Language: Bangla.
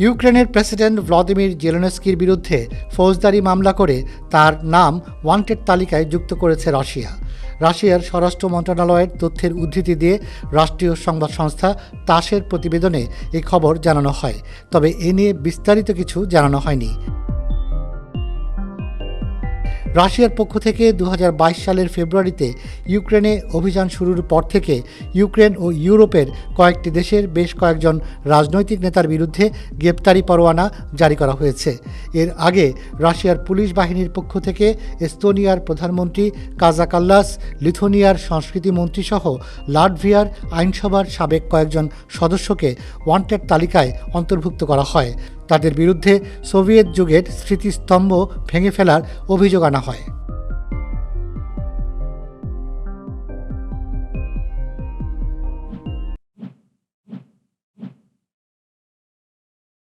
ইউক্রেনের প্রেসিডেন্ট ভ্লাদিমির জেলেনস্কির বিরুদ্ধে ফৌজদারি মামলা করে তার নাম ওয়ান্টেড তালিকায় যুক্ত করেছে রাশিয়া। রাশিয়ার স্বরাষ্ট্র মন্ত্রণালয়ের তথ্যের উদ্ধৃতি দিয়ে রাষ্ট্রীয় সংবাদ সংস্থা তাসের প্রতিবেদনে এই খবর জানানো হয়, তবে এ নিয়ে বিস্তারিত কিছু জানানো হয়নি। রাশিয়ার পক্ষ থেকে দু হাজার বাইশ সালের ফেব্রুয়ারিতে ইউক্রেনে অভিযান শুরুর পর থেকে ইউক্রেন ও ইউরোপের কয়েকটি দেশের বেশ কয়েকজন রাজনৈতিক নেতার বিরুদ্ধে গ্রেপ্তারি পরোয়ানা জারি করা হয়েছে। এর আগে রাশিয়ার পুলিশ বাহিনীর পক্ষ থেকে এস্তোনিয়ার প্রধানমন্ত্রী কাজা কাল্লাস লিথুনিয়ার সংস্কৃতি মন্ত্রীসহ লাটভিয়ার আইনসভার সাবেক কয়েকজন সদস্যকে ওয়ান্টেড তালিকায় অন্তর্ভুক্ত করা হয়। তাদের বিরুদ্ধে সোভিয়েত যুগের স্মৃতিস্তম্ভ ভেঙে ফেলার অভিযোগ আনা হয়।